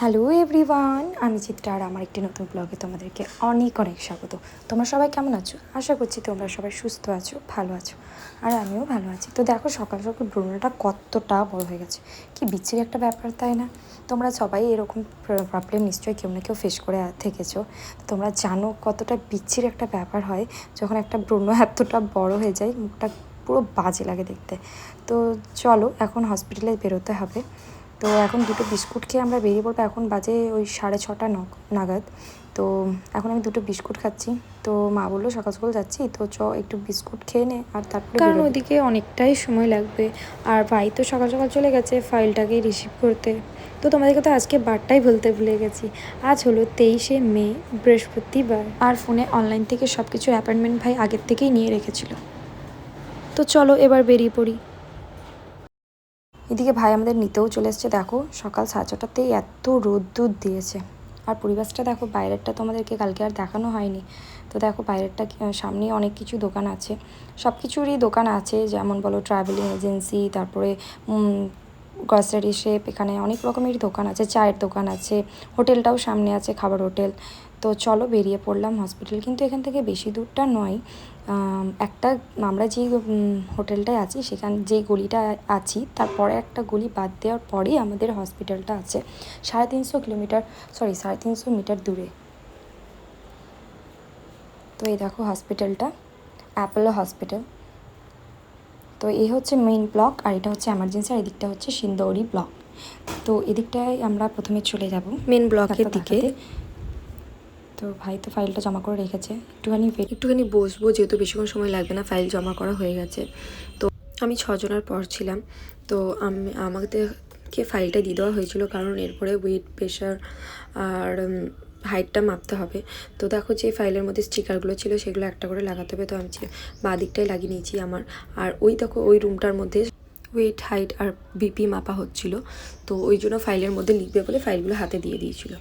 Hello everyone আমি চিত্রা আর আমার একটি নতুন ব্লগে তোমাদেরকে অনেক অনেক স্বাগত। তোমরা সবাই কেমন আছো? আশা করছি তোমরা সবাই সুস্থ আছো, ভালো আছো, আর আমিও ভালো আছি। তো দেখো, সকাল সকাল ব্রণটা কতটা বড় হয়ে গেছে। কি বিচ্ছির একটা ব্যাপার, তাই না? তোমরা সবাই এরকম প্রবলেম নিশ্চয়ই কেউ না কেউ ফেস করে থেকেছো। তোমরা জানো কতটা বিচ্ছির একটা ব্যাপার হয় যখন একটা ব্রণ এতটা বড় হয়ে যায়, মুখটা পুরো বাজে লাগে দেখতে। তো চলো, এখন হসপিটালে বেরোতে হবে। তো এখন দুটো বিস্কুট খেয়ে আমরা বেরিয়ে পড়ব। এখন বাজে ওই সাড়ে ছটা নাগাদ। তো এখন আমি দুটো বিস্কুট খাচ্ছি। তো মা বলল, সকাল সকাল যাচ্ছি, তো চ, একটু বিস্কুট খেয়ে নে আর তারপরে কারণ। ওদিকে অনেকটাই সময় লাগবে। আর ভাই তো সকাল সকাল চলে গেছে ফাইলটাকে রিসিভ করতে। তো তোমাদেরকে তো আজকে বারটাই বলতে ভুলে গেছি। আজ হলো তেইশে মে, বৃহস্পতিবার। আর ফোনে অনলাইন থেকে সব কিছু অ্যাপয়েন্টমেন্ট ভাই আগের থেকেই নিয়ে রেখেছিল। তো চলো এবার বেরিয়ে পড়ি। এদিকে ভাই আমাদের নিতেও চলে এসছে। দেখো, সকাল সাড়ে ছটাতেই এত রোদ্দুর দিয়েছে। আর পরিবেশটা দেখো, বাইরেরটা তো আমাদেরকে কালকে আর দেখানো হয়নি। তো দেখো, বাইরেরটা সামনে অনেক কিছু দোকান আছে। সব কিছুরই দোকান আছে, যেমন বলো ট্রাভেলিং এজেন্সি তারপরে গ্রসারি শেপ এখানে অনেক রকমের দোকান আছে চায়ের দোকান আছে হোটেলটাও সামনে আছে খাবার হোটেল। তো চলো বেরিয়ে পড়লাম হসপিটাল কিন্তু এখান থেকে বেশি দূরটা নয়। একটা আমরা যে উম, হোটেলটায় আছি সেখান যে গলিটা আছি তারপরে একটা গলি বাদ দেওয়ার পরেই আমাদের হসপিটালটা আছে। সাড়ে তিনশো কিলোমিটার সরি সাড়ে তিনশো মিটার দূরে। তো এই দেখো হসপিটালটা অ্যাপোলো হসপিটাল তো এই হচ্ছে মেইন ব্লক আর এটা হচ্ছে এমার্জেন্সি আর এদিকটা হচ্ছে সিন্দৌরি ব্লক তো এদিকটায় আমরা প্রথমে চলে যাব। মেন ব্লকের দিকে। তো ভাই তো ফাইলটা জমা করে রেখেছে। একটুখানি একটুখানি বসবো যেহেতু বেশিক্ষণ সময় লাগবে না ফাইল জমা করা হয়ে গেছে। তো আমি ছজনের পর ছিলাম। তো আমি আমাদেরকে ফাইলটা দিয়ে দেওয়া হয়েছিল কারণ এরপরে ওয়েট প্রেশার আর হাইটটা মাপতে হবে। তো দেখো যে ফাইলের মধ্যে স্টিকারগুলো ছিল, সেগুলো একটা করে লাগাতে হবে। তো আমি বাঁ দিকটাই লাগিয়ে নিয়েছি আমার। আর ওই দেখো, ওই রুমটার মধ্যে ওয়েট, হাইট আর বিপি মাপা হচ্ছিল। তো ওই জন্য ফাইলের মধ্যে লিখবে বলে ফাইলগুলো হাতে দিয়ে দিয়েছিল।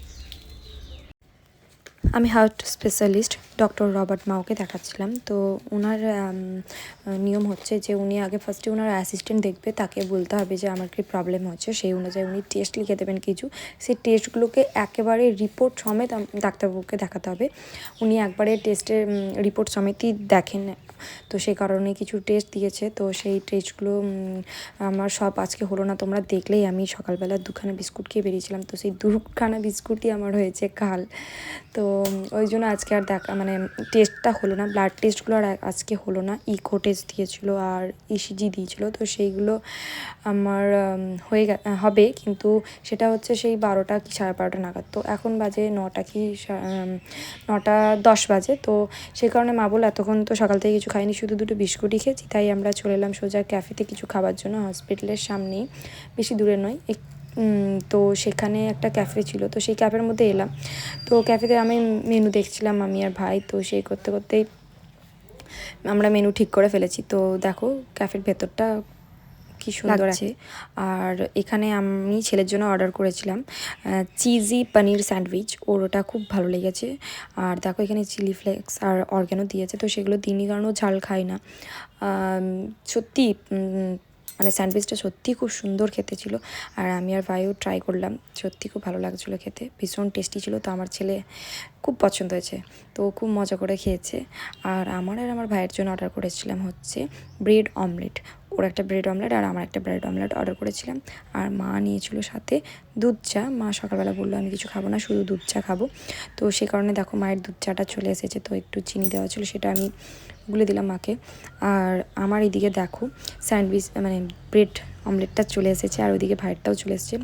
আমি হার্ট স্পেশালিস্ট, ডক্টর রবার্ট মাওকে দেখাচ্ছিলাম। তো ওনার নিয়ম হচ্ছে যে উনি আগে ফার্স্টে ওনার অ্যাসিস্ট্যান্ট দেখবে, তাকে বলতে হবে যে আমার কি প্রবলেম হচ্ছে। সেই অনুযায়ী উনি টেস্ট লিখে দেবেন কিছু। সেই টেস্টগুলোকে একেবারে রিপোর্ট সমেত ডাক্তারবাবুকে দেখাতে হবে। উনি একবারে টেস্টের রিপোর্ট সমেতই দেখেন। তো সেই কারণে কিছু টেস্ট দিয়েছে। তো সেই টেস্টগুলো আমার সব আজকে হলো না, তোমরা দেখলেই আমি সকালবেলা দুখানা বিস্কুট খেয়ে বেরিয়েছিলাম। তো সেই দুখানা বিস্কুটই আমার হয়েছে কাল। তো ওই জন্য আজকে আর দেখা মানে টেস্টটা হলো না। ব্লাড টেস্টগুলো আর আজকে হলো না। ইকো টেস্ট দিয়েছিল আর ইসিজি দিয়েছিল। তো সেইগুলো আমার হয়ে হবে। কিন্তু সেটা হচ্ছে সেই বারোটা কি সাড়ে বারোটা নাগাদ। তো এখন বাজে নটা কি নটা দশ বাজে। তো সেই কারণে মা বলল, এতক্ষণ তো সকাল থেকে কিছু খাইনি, শুধু দুটো বিস্কুটই খেয়েছি, তাই আমরা চলে এলাম সোজা ক্যাফেতে কিছু খাবার জন্য, হসপিটালের সামনেই, বেশি দূরে নয়। এক তো সেখানে একটা ক্যাফে ছিল, তো সেই ক্যাফের মধ্যে এলাম। তো ক্যাফেতে আমি মেনু দেখছিলাম আমি আর ভাই, তো সেই করতে করতেই আমরা মেনু ঠিক করে ফেলেছি। তো দেখো, ক্যাফের ভেতরটা কি সুন্দর আছে। আর এখানে আমি ছেলের জন্য অর্ডার করেছিলাম চিজি পনির স্যান্ডউইচ ওর ওটা খুব ভালো লেগেছে। আর দেখো এখানে চিলি ফ্লেক্স আর অর্গ্যানো দিয়েছে তো সেগুলো দিনই কারণ ও ঝাল খায় না। সত্যি মানে স্যান্ডউইচটা সত্যি খুব সুন্দর খেতে ছিল। আর আমি আর ভাইও ট্রাই করলাম সত্যি খুব ভালো লাগছিল খেতে। ভীষণ টেস্টি ছিল তো আমার ছেলে খুব পছন্দ হয়েছে তো খুব মজা করে খেয়েছে। আর আমার আর আমার ভাইয়ের জন্য অর্ডার করেছিলাম হচ্ছে ব্রেড অমলেট ওর একটা ব্রেড অমলেট আর আমার একটা ব্রেড অমলেট অর্ডার করেছিলাম। আর মা নিয়েছিল সাথে দুধ চা। মা সকালবেলা বলল, আমি কিছু খাব না, শুধু দুধ চা খাব। তো সে কারণে দেখো মায়ের দুধ চাটা চলে এসেছে। তো একটু চিনি দেওয়া ছিল, সেটা আমি গুলে দিলাম মাকে। আর আমার এদিকে দেখো স্যান্ডউইচ মানে ব্রেড অমলেটটা চলে এসেছে আর ওইদিকে ভাইয়েরটাও চলে এসেছে।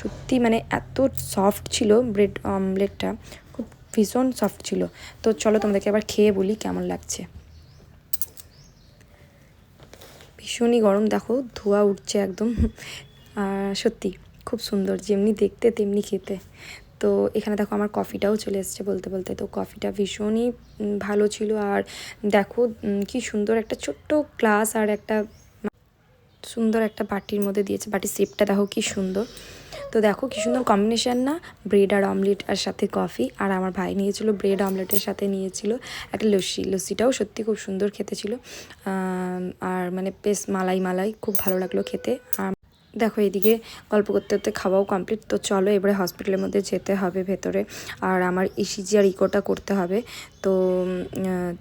সত্যি মানে এত সফট ছিল ব্রেড অমলেটটা খুব ভীষণ সফট ছিল। তো চলো তোমাদেরকে আবার খেয়ে বলি কেমন লাগছে। ভীষণই গরম। দেখো, ধোয়া উঠছে একদম। আর সত্যি, খুব সুন্দর, যেমনি দেখতে, তেমনি খেতে। তো এখানে দেখো, আমার কফিটাও চলে এসছে বলতে বলতে। তো কফিটা ভীষণই ভালো ছিল। আর দেখো কি সুন্দর একটা ছোট্ট গ্লাস আর একটা, সুন্দর একটা বাটির মধ্যে দিয়েছে। বাটির শেপটা দেখো, কি সুন্দর। তো দেখো কি সুন্দর কম্বিনেশান না? ব্রেড আর অমলেট আর সাথে কফি আর আমার ভাই নিয়েছিল ব্রেড অমলেটের সাথে নিয়েছিল একটা লস্যি। লস্যিটাও সত্যি খুব সুন্দর খেতে ছিল। আর মানে বেশ মালাই মালাই, খুব ভালো লাগল খেতে। আর দেখো এদিকে গল্প করতে করতে খাওয়াও কমপ্লিট তো চলো, এবারে হসপিটালের মধ্যে যেতে হবে ভেতরে। আর আমার ইসিজি আর ইকোটা করতে হবে। তো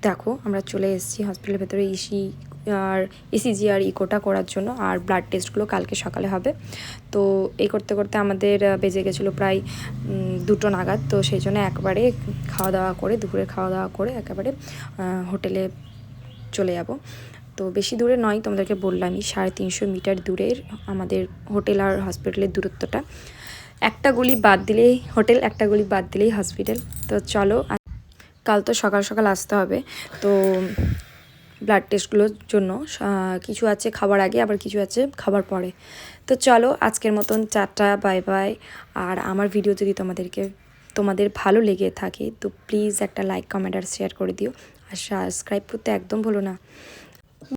দেখো, আমরা চলে এসেছি হসপিটালের ভেতরে ইসি আর ইসিজি আর ইকোটা করার জন্য। আর ব্লাড টেস্টগুলো কালকে সকালে হবে। তো, এই করতে করতে আমাদের বেজে গেছিল প্রায় দুটো নাগাদ। তো সেই জন্য একবারে খাওয়া দাওয়া করে, দুপুরে খাওয়া দাওয়া করে, একেবারে হোটেলে চলে যাব। তো বেশি দূরে নয়, তোমাদেরকে বললামই, সাড়ে তিনশো মিটার দূরের আমাদের হোটেল আর হসপিটালের দূরত্বটা। একটা গলি বাদ দিলেই, হোটেল একটা গলি বাদ দিলেই হসপিটাল। তো চলো কাল তো সকাল সকাল আসতে হবে। তো ব্লাড টেস্টগুলোর জন্য কিছু আছে খাবার আগে, আবার কিছু আছে খাবার পরে। তো চলো, আজকের মতন চারটা বাই বাই। আর আমার ভিডিও যদি তোমাদেরকে, তোমাদের ভালো লেগে থাকে, তো প্লিজ একটা লাইক, কমেন্ট আর শেয়ার করে দিও। আর সাবস্ক্রাইব করতে একদম ভুলো না।